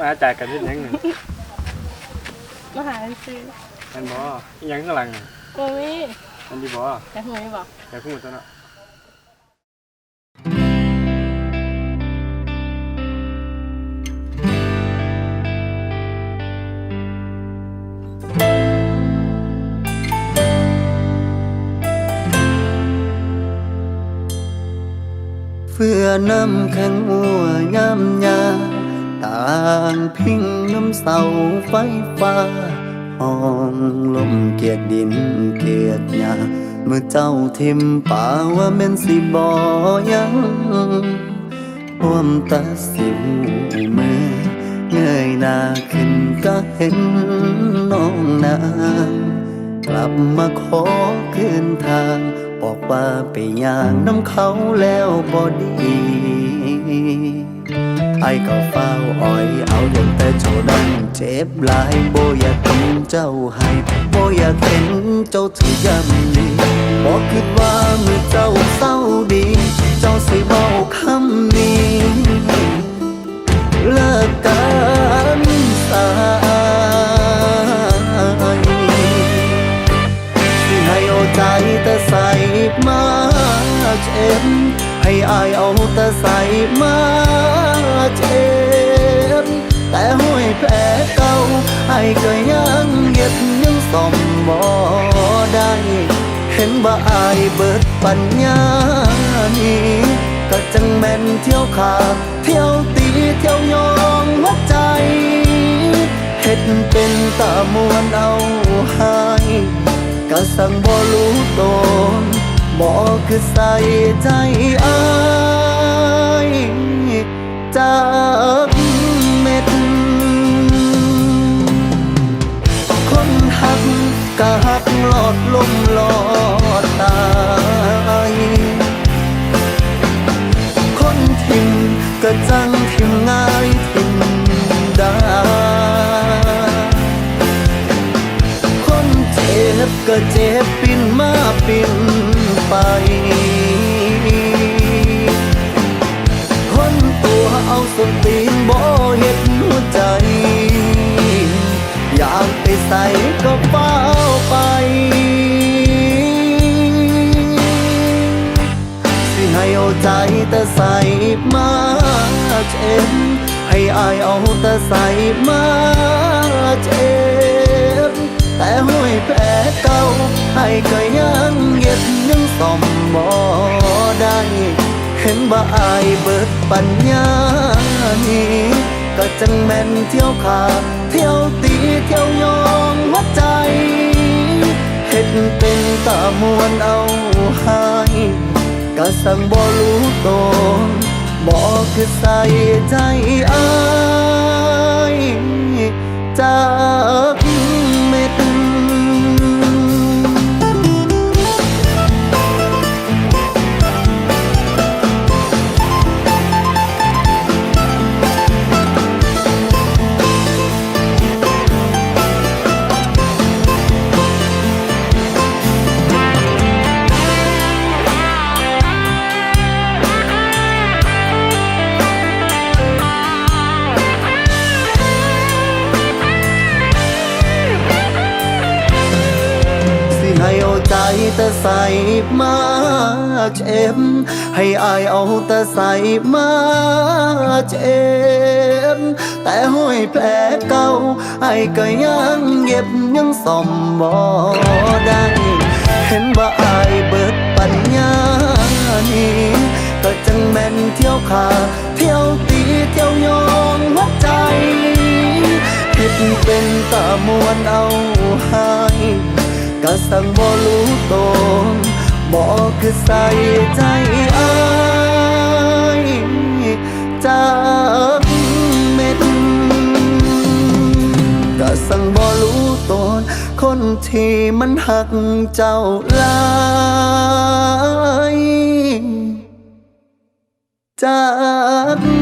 มาจ่ายกันที่ยังหนึ่งมาหาซื้อมันบ่อีหยังข้างหลังน่ะโอ้ยมันดีบ่แต่หัวไม่บอกแต่พูดตัวเนาะเฟื่อน้ำแข็งมัวยามยาต่างพิงน้ำเสาไฟฟ้าห้องลมเกียดดินเกียดหญ้าเมื่อเจ้าทิมป่าว่าแม่นสิบอยังห่วมตาสิวมือเงยหน้าขึ้นก็เห็นน้องนางกลับมาขอคืนทาง บอกว่าไปย่างน้ำเขาแล้วบ่ดี ไอ้ก็เฝ้าอ้อยเอาเดินแต่โจดันเจ็บหลายบ่อยากเป็นเจ้าให้บ่อยากเห็นเจ้าถือยำดีบอกคิดว่าเมื่อเจ้าเศร้าดี เจ้าสิเว้าคำนี้เลิกกันสายสิให้เอาใจแต่ใส่มาเจ็บให้อายเอาแต่ใส่มา ก็ยังเย็บยังซ่อมบ่ได้ เห็นว่าอายเบิดปัญญานี้ก็จังแม่นเที่ยวขาเที่ยวตีเที่ยวยองหัวใจเฮ็ดเป็นตามวนเอาให้ก็สั่งบ่รู้ตนบ่คือใส่ใจอาย ตายคนทิมก็จังทิมง่ายทิมได้คนเจ็บก็เจ็บ ให้เอาใจแต่ใส่มาเจ็บให้อายเอาแต่ใส่มาเจ็บแต่ห้วยแผลเก่าให้ก็ยังเย็บยังซ่อมบ่ได้ เห็นว่าอายเบิดปัญญานี้ก็จังแม่นเที่ยวขาเที่ยวตีเที่ยวยองหัวใจ สั่งบ่รู้ตัวบ่คือใส่ใจอาย แต่ใส่มาเจ็บให้อายเอาแต่ใส่มาเจ็บแต่ห้อยแผลเก่าไอ้ก็ยังเย็บยังซ่อมบ่ได้เห็นว่าอายเบิดปัญญานี้ก็จังแม่นเที่ยวขาเที่ยวตีเที่ยวยองหัวใจเฮ็ดเป็นตามวนเอาห้ ก็สั่งบ่รู้ตนบ่คือใส่ใจอายจากเม็ดก็สั่งบ่รู้ตนคนที่มันหักเจ้าลายจาก